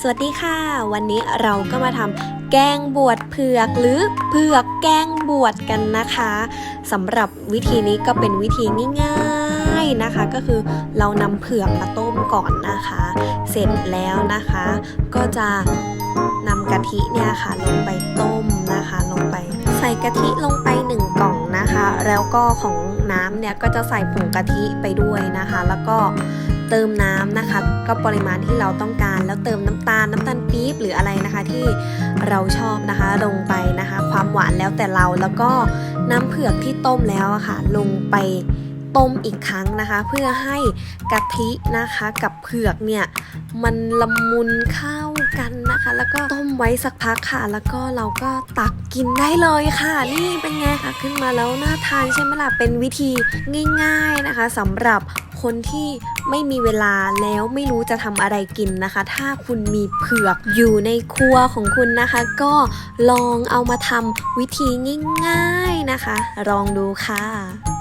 สวัสดีค่ะ วันนี้เราก็มาทำแกงบวชเผือกหรือเผือกแกงบวชกันนะคะสำหรับวิธีนี้ก็เป็นวิธีง่ายๆนะคะ ก็คือเรานำเผือกมาต้มก่อนนะคะ เสร็จแล้วนะคะ ก็จะนำกะทิเนี่ยค่ะ ลงไปต้มนะคะ ลงไป ใส่กะทิลงไปหนึ่งกล่องนะคะ แล้วก็ของน้ำเนี่ยก็จะใส่ผงกะทิไปด้วยนะคะ แล้วก็ เติมน้ำนะคะ ก็ปริมาณที่เราต้องการ แล้วเติมน้ำตาลน้ำตาลปี๊บหรืออะไรนะคะที่เราชอบนะคะลงไปนะคะ ความหวานแล้วแต่เราแล้วก็น้ำเผือกที่ต้มแล้วอะค่ะ ลงไปต้มอีกครั้งนะคะ เพื่อให้กะทินะคะกับเผือกเนี่ยมันละมุนเข้ากันนะคะ แล้วก็ต้มไว้สักพักค่ะ แล้วก็เราก็ตักกินได้เลยค่ะ นี่เป็นไงคะขึ้นมาแล้วน่าทานใช่ไหมล่ะเป็นวิธีง่าย ๆนะคะสำหรับ คนที่ไม่มีเวลาแล้วไม่รู้จะทำอะไรกินนะคะ ถ้าคุณมีเผือกอยู่ในครัวของคุณนะคะ ก็ลองเอามาทำวิธีง่าย ๆนะคะ ลองดูค่ะ